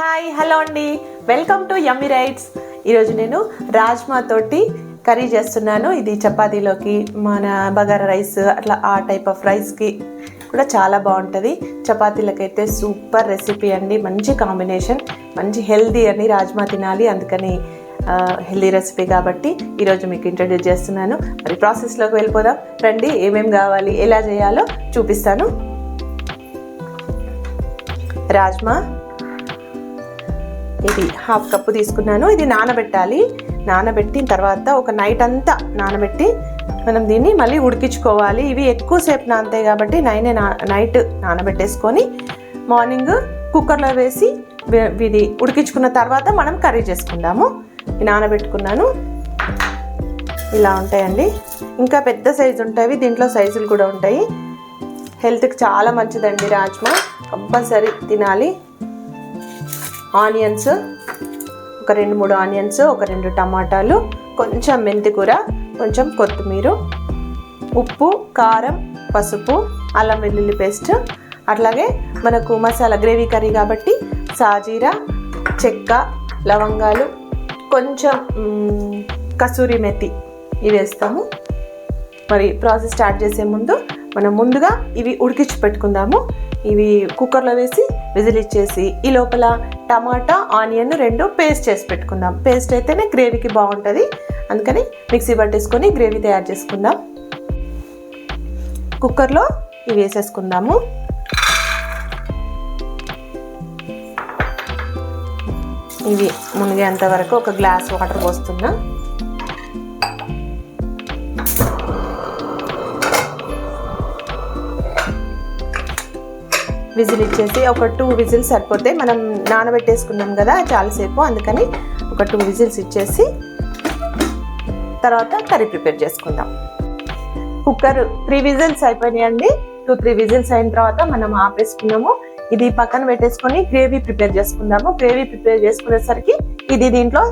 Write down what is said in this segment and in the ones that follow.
Hi hello అండి. Welcome to yummy rights. ఈరోజు నేను రాజ్మా తోటి కర్రీ చేస్తున్నాను. ఇది చపాతీలోకి మన బగారా రైస్ అట్లా ఆ టైప్ ఆఫ్ రైస్కి కూడా చాలా బాగుంటుంది. చపాతీలకైతే సూపర్ రెసిపీ అండి. మంచి కాంబినేషన్ మంచి హెల్దీ అని రాజ్మా తినాలి. అందుకని హెల్దీ రెసిపీ కాబట్టి ఈరోజు మీకు ఇంట్రడ్యూస్ చేస్తున్నాను. మరి ప్రాసెస్లోకి వెళ్ళిపోదాం. రండి ఏమేమి కావాలి ఎలా చేయాలో చూపిస్తాను. రాజ్మా ఇది హాఫ్ కప్పు తీసుకున్నాను. ఇది నానబెట్టాలి. నానబెట్టిన తర్వాత ఒక నైట్ అంతా నానబెట్టి మనం దీన్ని మళ్ళీ ఉడికించుకోవాలి. ఇవి ఎక్కువసేపు నానతాయి కాబట్టి నైనే నా నైట్ నానబెట్టేసుకొని మార్నింగ్ కుక్కర్లో వేసి ఇది ఉడికించుకున్న తర్వాత మనం కర్రీ చేసుకుందాము. నానబెట్టుకున్నాను. ఇలా ఉంటాయండి. ఇంకా పెద్ద సైజు ఉంటాయి. దీంట్లో సైజులు కూడా ఉంటాయి. హెల్త్కి చాలా మంచిదండి రాజ్మా. కంపల్సరీ తినాలి. ఆనియన్స్ ఒక రెండు మూడు ఆనియన్స్ ఒక రెండు టమాటాలు కొంచెం మెంతికూర కొంచెం కొత్తిమీర ఉప్పు కారం పసుపు అల్లం వెల్లుల్లి పేస్ట్ అట్లాగే మనకు మసాలా గ్రేవీ కర్రీ కాబట్టి సాజీరా చెక్క లవంగాలు కొంచెం కసూరి మెతి ఇవి వేస్తాము. మరి ప్రాసెస్ స్టార్ట్ చేసే ముందు మనం ముందుగా ఇవి ఉడికించి పెట్టుకుందాము. ఇవి కుక్కర్లో వేసి విజిల్ ఇచ్చేసి ఈ లోపల టమాటా ఆనియన్ రెండు పేస్ట్ చేసి పెట్టుకుందాం. పేస్ట్ అయితేనే గ్రేవీకి బాగుంటుంది. అందుకని మిక్సీ పట్టేసుకొని గ్రేవీ తయారు చేసుకుందాం. కుక్కర్లో ఇవి వేసేసుకుందాము. ఇవి మునిగేంత వరకు ఒక గ్లాస్ వాటర్ పోస్తున్నా. విజిల్ ఇచ్చేసి ఒక టూ విజిల్స్ సరిపోతే మనం నానబెట్టేసుకున్నాం కదా చాలాసేపు. అందుకని ఒక టూ విజిల్స్ ఇచ్చేసి తర్వాత కర్రీ ప్రిపేర్ చేసుకుందాం. కుక్కర్ త్రీ విజిల్స్ అయిపోయినాయండి. టూ త్రీ విజిల్స్ అయిన తర్వాత మనం ఆపేసుకున్నాము. ఇది పక్కన పెట్టేసుకొని గ్రేవీ ప్రిపేర్ చేసుకుందాము. గ్రేవీ ప్రిపేర్ చేసుకునేసరికి ఇది దీంట్లో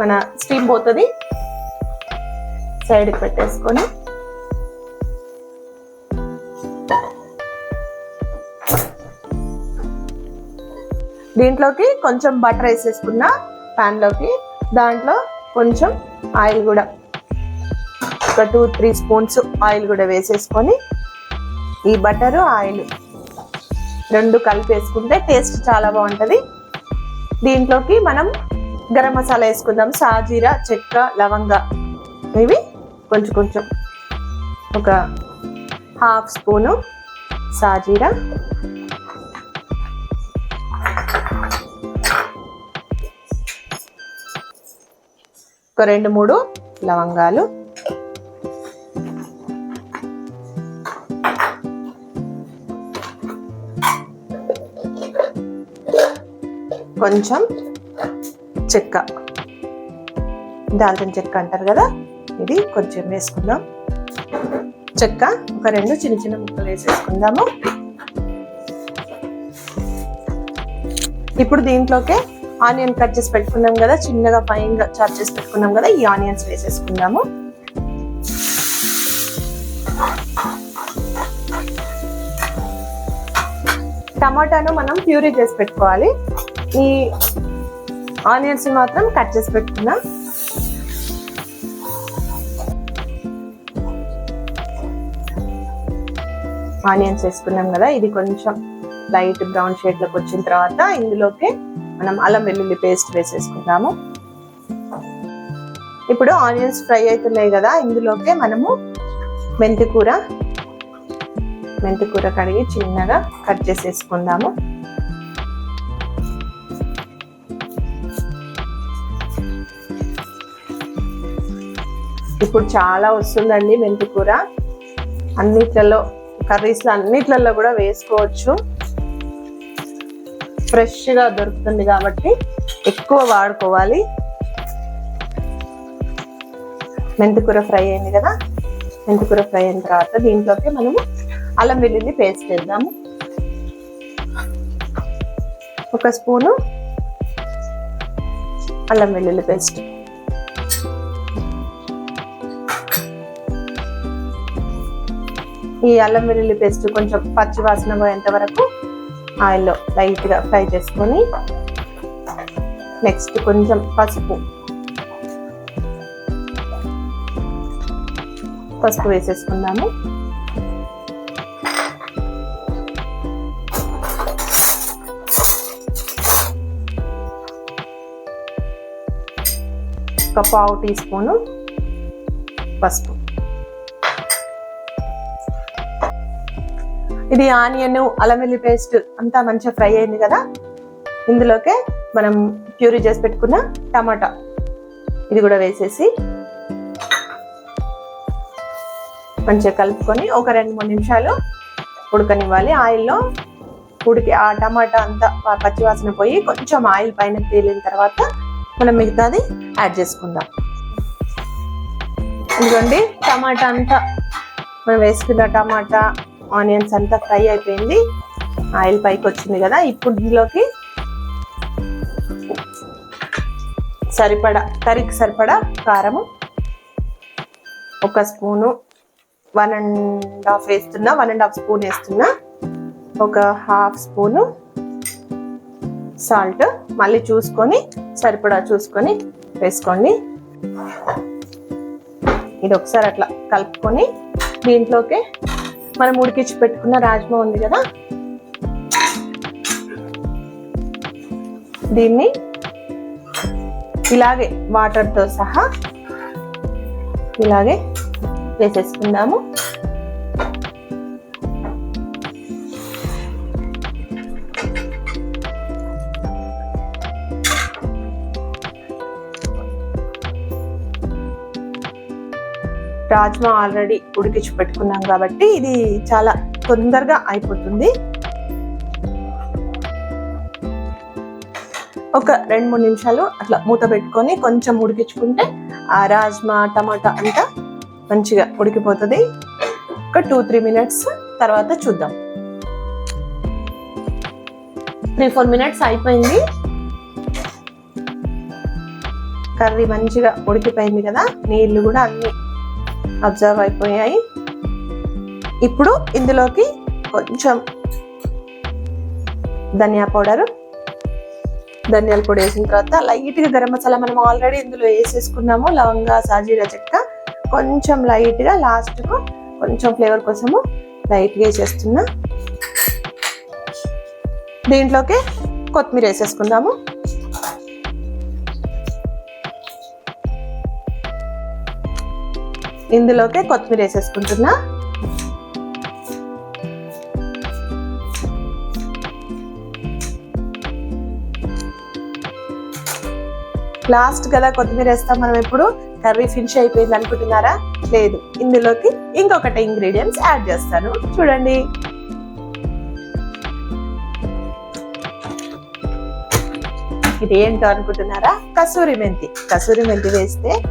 మన స్టీమ్ పోతుంది. సైడ్కి పెట్టేసుకొని దీంట్లోకి కొంచెం బటర్ వేసేసుకున్న ప్యాన్లోకి దాంట్లో కొంచెం ఆయిల్ కూడా. ఒక టూ త్రీ స్పూన్స్ ఆయిల్ కూడా వేసేసుకొని ఈ బటరు ఆయిల్ రెండు కలిపేసుకుంటే టేస్ట్ చాలా బాగుంటుంది. దీంట్లోకి మనం గరం మసాలా వేసుకుందాం. సాజీరా చెక్క లవంగ ఇవి కొంచెం కొంచెం. ఒక హాఫ్ స్పూను సాజీరా ఒక రెండు మూడు లవంగాలు. కొంచెం చెక్క. దాల్చిన చెక్క అంటారు కదా ఇది కొంచెం వేసుకుందాం. చెక్క ఒక రెండు చిన్న చిన్న ముక్కలు వేసేసుకుందాము. ఇప్పుడు దీంట్లోకే ఆనియన్ కట్ చేసి పెట్టుకున్నాం కదా చిన్నగా ఫైన్గా చాప్ చేసి పెట్టుకున్నాం కదా ఈ ఆనియన్స్ వేసేసుకుందాము. టమాటాను మనం ప్యూరీ చేసి పెట్టుకోవాలి. ఈ ఆనియన్స్ మాత్రం కట్ చేసి పెట్టుకుందాం. ఆనియన్స్ వేసుకున్నాం కదా ఇది కొంచెం లైట్ బ్రౌన్ షేడ్లోకి వచ్చిన తర్వాత ఇందులోకి మనం అల్లం వెల్లుల్లి పేస్ట్ వేసేసుకుందాము. ఇప్పుడు ఆనియన్స్ ఫ్రై అవుతున్నాయి కదా ఇందులోకి మనము మెంతి కూర మెంతి కూర కడిగి చిన్నగా కట్ చేసేసుకుందాము. ఇప్పుడు చాలా వస్తుందండి మెంతి కూర అన్నిట్లలో కర్రీస్లో అన్నిట్లలో కూడా వేసుకోవచ్చు. ఫ్రెష్గా దొరుకుతుంది కాబట్టి ఎక్కువ వాడుకోవాలి. మెంతికూర ఫ్రై అయింది కదా? మెంతికూర ఫ్రై అయిన తర్వాత దీంట్లోకి మనము అల్లం వెల్లుల్లి పేస్ట్ వేద్దాము. ఒక స్పూను అల్లం వెల్లుల్లి పేస్ట్. ఈ అల్లం వెల్లుల్లి పేస్ట్ కొంచెం పచ్చి వాసన పోయేంత వరకు ఆయిల్లో లైట్గా ఫ్రై చేసుకొని నెక్స్ట్ కొంచెం పసుపు. పసుపు వేసేసుకుందాము. ఒక పావు టీ స్పూను పసుపు. ఇది ఆనియన్ అల్లం వెల్లి పేస్ట్ అంతా మంచిగా ఫ్రై అయింది కదా? ఇందులోకే మనం ప్యూరీ చేసి పెట్టుకున్న టమాటా. ఇది కూడా వేసేసి మంచిగా కలుపుకొని ఒక రెండు మూడు నిమిషాలు ఉడకనివ్వాలి. ఆయిల్లో ఉడికి ఆ టమాటా అంతా పచ్చివాసన పోయి కొంచెం ఆయిల్ పైన తేలిన తర్వాత మనం మిగతాది యాడ్ చేసుకుందాం. ఇదిగోండి టమాటా అంతా. మనం వేసుకున్న టమాటా ఆనియన్స్ అంతా ఫ్రై అయిపోయింది. ఆయిల్ పైకి వచ్చింది కదా ఇప్పుడు దీనిలోకి సరిపడా కర్రీకి సరిపడా కారము ఒక స్పూను వన్ అండ్ హాఫ్ వేస్తున్నా వన్ అండ్ హాఫ్ స్పూన్ వేస్తున్నా ఒక హాఫ్ స్పూను సాల్ట్ మళ్ళీ చూసుకొని సరిపడా చూసుకొని వేసుకోండి. ఇది ఒకసారి అట్లా కలుపుకొని దీంట్లోకి మనం ఉడికించి పెట్టుకున్న రాజ్మా ఉంది కదా? దీన్ని ఇలాగే వాటర్తో సహా ఇలాగే వేసేసుకుందాము. రాజ్మా ఆల్రెడీ ఉడికించి పెట్టుకున్నాం కాబట్టి ఇది చాలా తొందరగా అయిపోతుంది. ఒక రెండు మూడు నిమిషాలు అట్లా మూత పెట్టుకొని కొంచెం ఉడికించుకుంటే ఆ రాజ్మా టమాటా అంతా మంచిగా ఉడికిపోతుంది. ఒక టూ త్రీ మినిట్స్ తర్వాత చూద్దాం. త్రీ ఫోర్ మినిట్స్ అయిపోయింది. కర్రీ మంచిగా ఉడికిపోయింది కదా నీళ్ళు కూడా అన్ని అబ్జర్వ్ అయిపోయాయి. ఇప్పుడు ఇందులోకి కొంచెం ధనియా పౌడర్. ధనియాల పొడి వేసిన తర్వాత లైట్గా గరం మసాలా మనం ఆల్రెడీ ఇందులో వేసేసుకున్నాము. లవంగా సాజీరా చెక్క. కొంచెం లైట్గా లాస్ట్కు కొంచెం ఫ్లేవర్ కోసము లైట్గా వేసేస్తున్నా దీంట్లోకి కొత్తిమీర వేసేసుకుందాము. ఇందులోకే కొత్తిమీర వేసేసుకుంటున్నా. లాస్ట్ కదా కొత్తిమీర వేస్తాం మనం ఎప్పుడు కర్రీ ఫినిష్ అయిపోయింది అనుకుంటున్నారా? లేదు. ఇందులోకి ఇంకొకటి ఇంగ్రీడియంట్స్ యాడ్ చేస్తాను. చూడండి. ఇది ఏంటో అనుకుంటున్నారా? కసూరి మెంతి. కసూరి మెంతి వేస్తే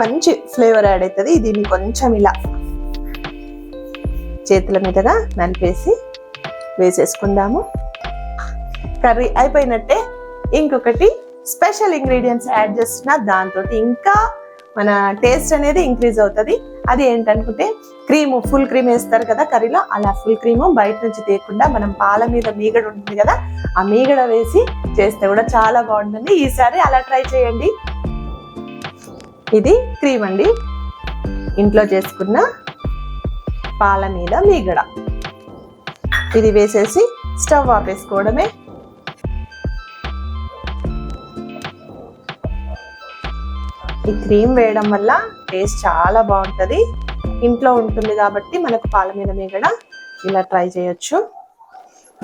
మంచి ఫ్లేవర్ యాడ్ అవుతుంది. దీన్ని కొంచెం ఇలా చేతుల మీదుగా నలిపేసి వేసేసుకుందాము. కర్రీ అయిపోయినట్టే ఇంకొకటి స్పెషల్ ఇంగ్రీడియంట్స్ యాడ్ చేసిన దాంతో ఇంకా మన టేస్ట్ అనేది ఇంక్రీజ్ అవుతుంది. అది ఏంటనుకుంటే క్రీము ఫుల్ క్రీమ్ వేస్తారు కదా కర్రీలో అలా ఫుల్ క్రీము బయట నుంచి తీయకుండా మనం పాల మీద మీగడ ఉంటుంది కదా ఆ మీగడ వేసి చేస్తే కూడా చాలా బాగుంటుంది. ఈసారి అలా ట్రై చేయండి. ఇది క్రీమ్ అండి. ఇంట్లో చేసుకున్న పాల మీద మీగడ. ఇది వేసేసి స్టవ్ ఆపేసుకోవడమే ఈ క్రీమ్ వేయడం వల్ల టేస్ట్ చాలా బాగుంటుంది. ఇంట్లో ఉంటుంది కాబట్టి మనకు పాల మీద మీగడ ఇలా ట్రై చేయొచ్చు.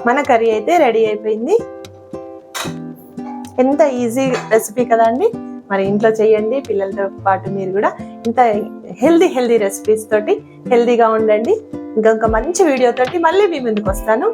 మన కర్రీ అయితే రెడీ అయిపోయింది. ఎంత ఈజీ రెసిపీ కదండి మరి ఇంట్లో చేయండి పిల్లలతో పాటు మీరు కూడా ఇంత హెల్దీ హెల్దీ రెసిపీస్ తోటి హెల్దీగా ఉండండి. ఇంకొక మంచి వీడియో తోటి మళ్ళీ మీ ముందుకు వస్తాను.